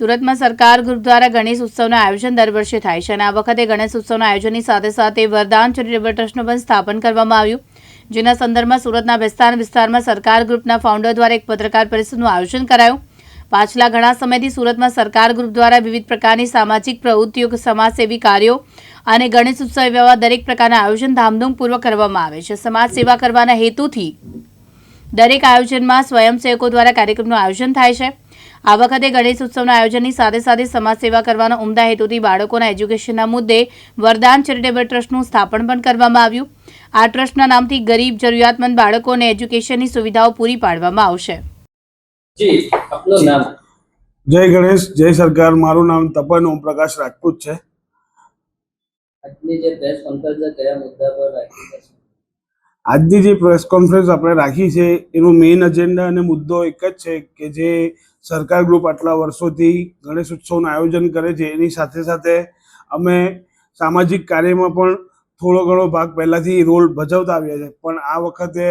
સુરતમાં સરકાર ગ્રુપ દ્વારા ગણેશ ઉત્સવનું આયોજન દર વર્ષે થાય છે અને આ વખતે ગણેશ ઉત્સવના આયોજનની સાથે સાથે વરદાન ચેરિટેબલ ટ્રસ્ટનું પણ સ્થાપન કરવામાં આવ્યું. જેના સંદર્ભમાં સુરતના વિસ્તાર વિસ્તારમાં સરકાર ગ્રુપના ફાઉન્ડર દ્વારા એક પત્રકાર પરિષદનું આયોજન કરાયું. પાછલા ઘણા સમયથી સુરતમાં સરકાર ગ્રુપ દ્વારા વિવિધ પ્રકારની સામાજિક પ્રવૃત્તિઓ, સમાજસેવી કાર્યો અને ગણેશ ઉત્સવ એવા દરેક પ્રકારના આયોજન ધામધૂમપૂર્વક કરવામાં આવે છે. સમાજ સેવા કરવાના હેતુથી દરેક આયોજનમાં સ્વયંસેવકો દ્વારા કાર્યક્રમનું આયોજન થાય છે. આ વખતે ગણેશ ઉત્સવના આયોજનની સાથે સાથે સમાજ સેવા કરવાના ઉમદા હેતુથી બાળકોના એજ્યુકેશનના મુદ્દે વરદાન ચેરિટેબલ ટ્રસ્ટનું સ્થાપન પણ કરવામાં આવ્યું. આ ટ્રસ્ટના નામથી ગરીબ જરૂરિયાતમંદ બાળકોને એજ્યુકેશનની સુવિધાઓ પૂરી પાડવામાં આવશે. જી આપનું નામ? જય ગણેશ જય સરકાર. મારું નામ તપન ઓમપ્રકાશ રાજપૂત છે. આજની જે પ્રેસ કોન્ફરન્સ કયા મુદ્દા પર રાખી છે? આજની જે પ્રેસ કોન્ફરન્સ આપણે રાખી છે, એનો મેઇન એજન્ડા અને મુદ્દો એક જ છે કે જે સરકાર ગ્રુપ આટલા વર્ષોથી ગણેશ ઉત્સવનું આયોજન કરે છે, એની સાથે સાથે અમે સામાજિક કાર્યમાં પણ થોડો ઘણો ભાગ પહેલાંથી રોલ ભજવતા આવ્યા છે. પણ આ વખતે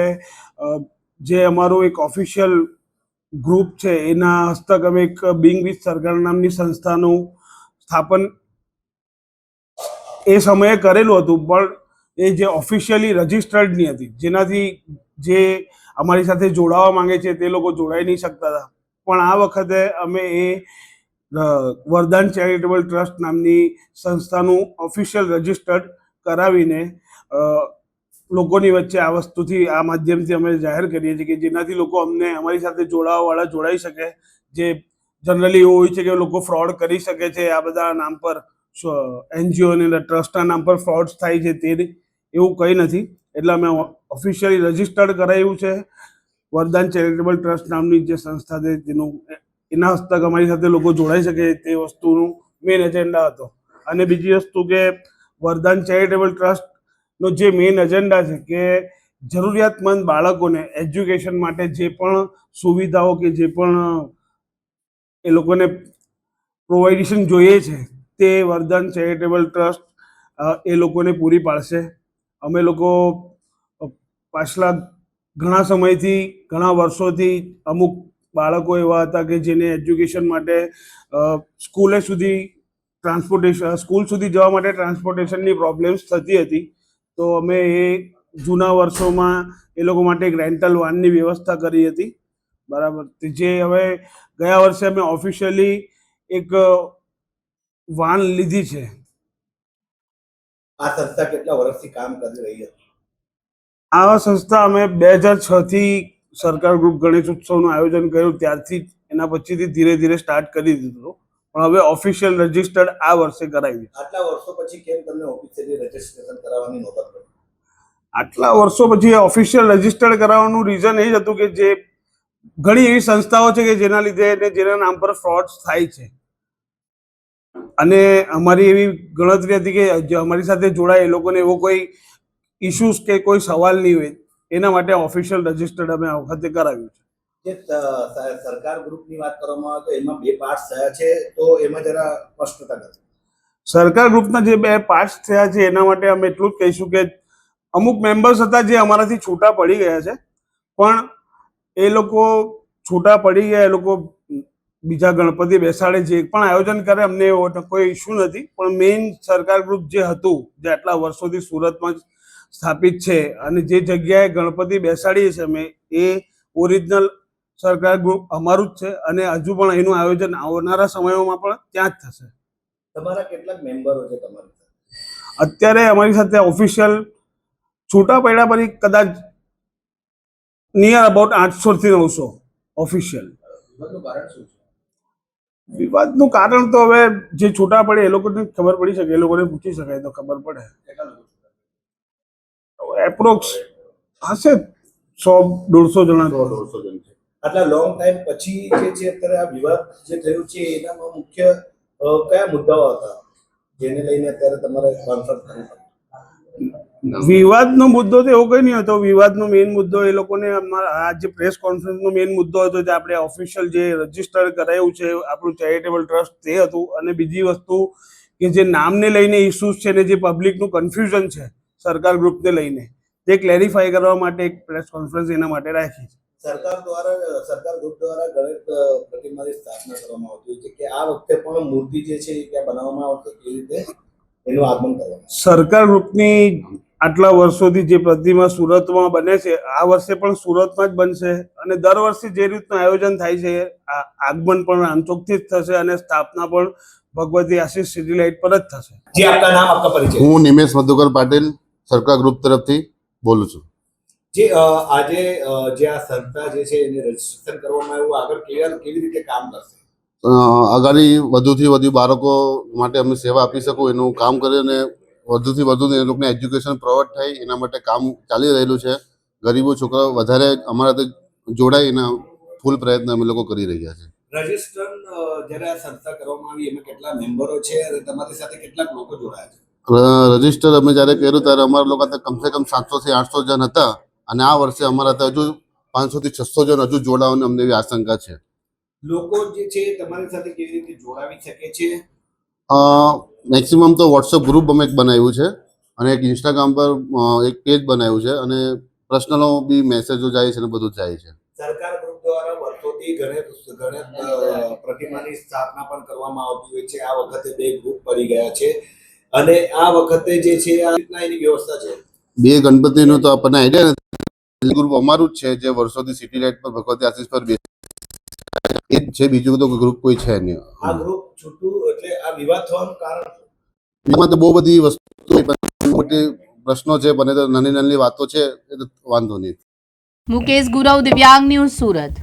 જે અમારું એક ઓફિશિયલ ગ્રુપ છે, એના હસ્તક અમે એક બિંગ વિથ સરકાર નામની સંસ્થાનું સ્થાપન એ સમયે કરેલું હતું, પણ એ જે ઓફિશિયલી રજિસ્ટર્ડ નહીં હતી, જેનાથી જે અમારી સાથે જોડાવા માંગે છે તે લોકો જોડાઈ નહીં શકતા હતા. પણ આ વખતે અમે એ વરદાન ચેરિટેબલ ટ્રસ્ટ નામની સંસ્થાનું ઓફિશિયલ રજિસ્ટર્ડ કરાવીને લોકોની વચ્ચે આ વસ્તુથી, આ માધ્યમથી અમે જાહેર કરીએ છીએ કે જેનાથી લોકો અમને અમારી સાથે જોડાવાવાળા જોડાઈ શકે, જે જનરલી એવું હોય છે કે લોકો ફ્રોડ કરી શકે છે, આ બધા નામ પર એનજીઓ અને ટ્રસ્ટના નામ પર ફ્રોડ્સ થાય છે તે એવું કંઈ નથી. એટલે અમે ઓફિશિયલી રજિસ્ટર્ડ કરાયું છે. વરદાન ચેરિટેબલ ટ્રસ્ટ નામની જે સંસ્થા છે તેનું એના હસ્તક અમારી સાથે લોકો જોડાઈ શકે તે વસ્તુનું મેઇન એજન્ડા હતો. અને બીજી વસ્તુ કે વરદાન ચેરિટેબલ ટ્રસ્ટનો જે મેઇન એજન્ડા છે કે જરૂરિયાતમંદ બાળકોને એજ્યુકેશન માટે જે પણ સુવિધાઓ કે જે પણ એ લોકોને પ્રોવાઇડેશન જોઈએ છે, તે વરદાન ચેરિટેબલ ટ્રસ્ટ એ લોકોને પૂરી પાડશે. અમે લોકો પાછલા ઘણા સમયથી, ઘણા વર્ષોથી અમુક બાળકો એવા હતા કે જેને એજ્યુકેશન માટે સ્કૂલે સુધી ટ્રાન્સપોર્ટેશન સ્કૂલ સુધી જવા માટે ટ્રાન્સપોર્ટેશનની પ્રોબ્લેમ્સ થતી હતી. તો અમે એ જૂના વર્ષોમાં એ લોકો માટે એક રેન્ટલ વાનની વ્યવસ્થા કરી હતી. બરાબર. જે હવે ગયા વર્ષે અમે ઓફિશિયલી એક વાન લીધી છે. આ સંસ્થા કેટલા વર્ષથી કામ કરી રહી હતી? આ સંસ્થા અમે બે હજાર છ થી સરકાર ગ્રુપ ગણેશ ઉત્સવનું આયોજન કર્યું. ત્યારથી જ એના પછીથી ધીરે ધીરે સ્ટાર્ટ કરી દીધું. પણ હવે ઓફિશિયલ રજિસ્ટર્ડ આ વર્ષે કરાવી આટલા વર્ષો પછી કેમ તમને ઓફિશિયલી રજીસ્ટ્રેશન કરાવવાની નોબત પડી? આટલા વર્ષો પછી ઓફિશિયલ રજિસ્ટર્ડ કરાવવાનું રીઝન એ જ હતું કે જે ઘણી એવી સંસ્થાઓ છે કે જેના લીધે અને જેના નામ પર ફ્રોડ થાય છે. અને અમારી એવી ગણતરી હતી કે અમારી સાથે જોડાય એ લોકોને એવો કોઈ ઇશ્યુઝ કે કોઈ સવાલ નહીં હોય એના માટે ઓફિશિયલ રજિસ્ટર્ડ અમે આ વખતે કરાવ્યું છે. સરકાર ગ્રુપની વાત કરવામાં આવે તો એમાં બે પાર્ટ થયા છે તો એમાં જરા સ્પષ્ટતા નથી સરકાર ગ્રુપના જે બે પાસ થયા છે એના માટે અમે એટલું જ કહીશું કે અમુક મેમ્બર્સ હતા જે અમારાથી છૂટા પડી ગયા છે પણ એ લોકો છૂટા પડી ગયા એ લોકો બીજા ગણપતિ બેસાડે જે પણ આયોજન કરે અમને એવો કોઈ ઇશ્યુ નથી. પણ મેઇન સરકાર ગ્રુપ જે હતું જે આટલા વર્ષોથી સુરતમાં સ્થાપિત છે અને જે જગ્યાએ ગણપતિ બેસાડીએ છીએ અમે એ ઓરિજિનલ સરકાર ગ્રુપ અમારું જ છે અને હજુ પણ એનું આયોજન આવનારા સમયોમાં પણ ત્યાં જ થશે. તમારા કેટલાક મેમ્બરો છે તમારી અત્યારે અમારી સાથે ઓફિશિયલ છૂટા પડ્યા પછી કદાચ નિયર અબાઉટ આઠસો થી નવસો ઓફિશિયલ વિવાદનું કારણ તો હવે જે છૂટા પડે એ લોકોને ખબર પડી શકે, એ લોકોને પૂછી શકાય તો ખબર પડે. એપ્રોક્સ હશે સો, દોઢસો જણા દોઢસો જણ આટલા લોંગ ટાઈમ પછી જે છે, અત્યારે આ વિવાદ જે થયું છે, એનામાં મુખ્ય કયા મુદ્દાઓ હતા? જેને લઈને અત્યારે તમારે કોન્ફરન્સ કરવી? વિવાદનો મુદ્દો તો એવો કઈ નહીં હતો વિવાદનો મેઇન મુદ્દો એ લોકોને આ જે પ્રેસ કોન્ફરન્સનો મેઇન મુદ્દો હતો જે આપણે ઓફિશિયલ જે રજિસ્ટર કરાયું છે આપણું ચેરિટેબલ ટ્રસ્ટ તે હતું. અને બીજી વસ્તુ કે જે નામને લઈને ઇસ્યુઝ છે ને જે પબ્લિકનું કન્ફ્યુઝન છે સરકાર ગ્રુપને લઈને તે ક્લેરિફાઈ કરવા માટે એક પ્રેસ કોન્ફરન્સ એના માટે રાખી છે. સરકાર દ્વારા સરકાર ગ્રુપ દ્વારા ગણેશ પ્રતિમાની સ્થાપના કરવામાં આવતી હોય છે કે આ વખતે પણ મૂર્તિ જે છે એ ત્યાં બનાવવામાં આવશે કેવી રીતે એનું આગમન કરવામાં સરકાર ગ્રુપની આટલા વર્ષોથી જે પ્રતિમા સુરતમાં બને છે આ વર્ષે પણ સુરતમાં જ બનશે અને દર વર્ષે જે રીતનું આયોજન થાય છે આ આગમન પણ રામચોકથી જ થશે અને સ્થાપના પણ ભગવતી આશીષ સિટી લાઇટ પર જ થશે. જે આપના નામ આપકા પરિચય. હું નિમેશ મધુકર પાટીલ સરકાર ગ્રુપ તરફથી બોલું છું. જે આજે જે આ સંસ્થા જે છે એને રજીસ્ટ્રેશન કરવામાં આવ્યું આગળ કેવી કેવી રીતે કામ કરશે? અ, વધુથી વધુ બાળકો માટે અમે સેવા આપી શકું એનું કામ કરી અને વધુથી વધુ એ લોકોને એજ્યુકેશન પ્રોવાઈડ થાય એના માટે કામ ચાલી રહેલું છે. ગરીબો છોકરાઓ વધારે અમારા જોડાય એના ફૂલ પ્રયત્ન અમે લોકો કરી રહ્યા છે રજિસ્ટર જ્યારે આ સંસ્થા કરવામાં આવી એમાં કેટલા મેમ્બરો છે અને તમારી સાથે કેટલાક લોકો જોડાયા છે? રજિસ્ટર અમે જ્યારે કર્યું ત્યારે અમારા લોકો કમસે કમ સાતસો થી આઠસો જણ હતા અને આ વર્ષે અમારા હજુ પાંચસો થી છસો જણ હજુ જોડાવાની અમને એવી આશંકા છે. લોકો જે છે તમારી સાથે કેવી રીતે જોડાવી શકે છે? મેક્સિમમ તો વોટ્સઅપ ગ્રુપ અમે એક બનાવ્યું છે અને એક ઇન્સ્ટાગ્રામ પર એક પેજ બનાવ્યું છે અને પર્સનલો બી મેસેજો જાય છે અને બધું જાય છે. સરકાર ગ્રુપ દ્વારા વર્ષોથી ગણેશ ગણેશ પ્રતિમાની સ્થાપના પણ કરવામાં આવતી હોય છે. આ વખતે બે ગ્રુપ પડી ગયા છે અને આ વખતે જે છે આ રીતના એની વ્યવસ્થા છે. બે ગણપતિનું તો આપણને આઈડિયા નથી. ગ્રુપ અમારું જ છે જે વર્ષોથી સિટી લાઇટ પર ભગવતી આશીષ પર બે એ જ છે બીજું તો ગ્રુપ કોઈ છે નહીં. આ ગ્રુપ છૂટું એટલે આ વિવાદ થવાનું કારણ એમાં તો બહુ બધી વસ્તુ મોટી પ્રશ્નો છે બને તો નાની નાની વાતો છે એ તો વાંધો નહીં. મુકેશ ગુરવ દિવ્યાંગ ન્યૂઝ સુરત.